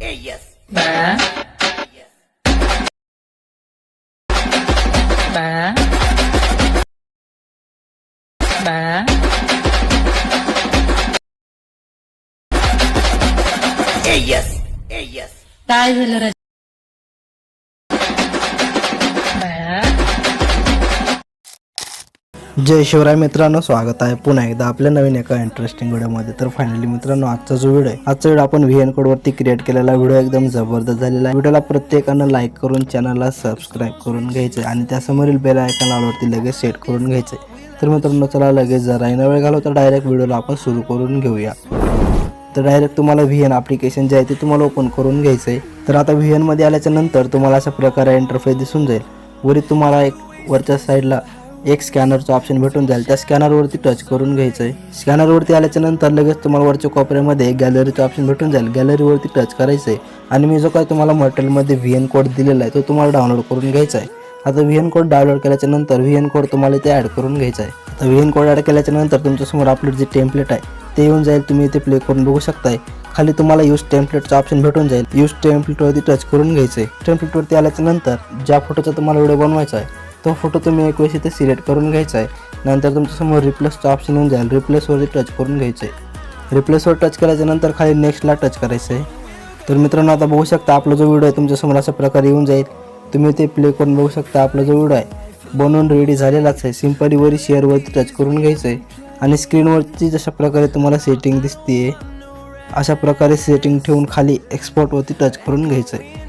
Ellas. Va. Va. Va. Ellas. Ellas. Dai, जय शिवराय मित्रांनो स्वागत आहे पुन्हा एकदा आपल्या नवीन एका इंटरेस्टिंग व्हिडिओमध्ये. तर फायनली मित्रांनो आजचा जो व्हिडिओ आहे आजचा व्हिडिओ आपण व्ही एन कोडवरती क्रिएट केलेला व्हिडिओ एकदम जबरदस्त झालेला आहे. व्हिडिओला प्रत्येकानं लाईक करून चॅनलला सबस्क्राईब करून घ्यायचं आणि त्यासमोरील बेल आयकॉन लगेच सेट करून घ्यायचं आहे तर मित्रांनो चला लगेच जरा न वेळ घालवता डायरेक्ट व्हिडिओला आपण सुरू करून घेऊया. तर डायरेक्ट तुम्हाला व्ही एन ॲप्लिकेशन जे आहे ते तुम्हाला ओपन करून घ्यायचं आहे तर आता व्ही एनमध्ये आल्याच्यानंतर तुम्हाला अशा प्रकारे इंटरफेस दिसून जाईल. वरी तुम्हाला एक वरच्या साईडला एक स्कॅनरचं ऑप्शन भेटून जाईल. त्या स्कॅनरवरती टच करून घ्यायचं आहे स्कॅनरवरती आल्याच्यानंतर लगेच तुम्हाला वरच्या कोपऱ्यामध्ये गॅलरीचं ऑप्शन भेटून जाईल. गॅलरीवरती टच करायचं आहे आणि मी जो काय तुम्हाला मटेरियलमध्ये व्ही एन कोड दिलेला आहे तो तुम्हाला डाउनलोड करून घ्यायचा आहे आता व्ही एन कोड डाउनलोड केल्याच्यानंतर व्ही एन कोड तुम्हाला ते ॲड करून घ्यायचा आहे आता व्ही एन कोड ॲड केल्याच्यानंतर तुमच्यासमोर आपलं जे टेम्पलेट आहे ते येऊन जाईल. तुम्ही इथे प्ले करून बघू शकताय. खाली तुम्हाला यूज टेम्पलेटचं ऑप्शन भेटून जाईल. यूज टेम्पलेटवरती टच करून घ्यायचं आहे टेम्पलेटवरती आल्याच्यानंतर ज्या फोटोचा तुम्हाला व्हिडिओ बनवायचा आहे तो फोटो तुम्ही एक वेळेस इथे सिलेक्ट करून घ्यायचा आहे. नंतर तुमच्यासमोर रिप्लेसचं ऑप्शन येऊन जाईल. रिप्लेसवरती टच करून घ्यायचं आहे. रिप्लेसवर टच करायच्यानंतर खाली नेक्स्टला टच करायचं आहे. तर मित्रांनो आता बघू शकता आपला जो व्हिडिओ आहे तुमच्यासमोर अशा प्रकारे येऊन जाईल. तुम्ही ते प्ले करून बघू शकता आपला जो व्हिडिओ आहे. बनवून रेडी झालेलाच आहे. सिम्पलीवरी शेअरवरती टच करून घ्यायचं आहे. आणि स्क्रीनवरती जशा प्रकारे तुम्हाला सेटिंग दिसते अशा प्रकारे सेटिंग ठेवून खाली एक्सपोर्टवरती टच करून घ्यायचं आहे.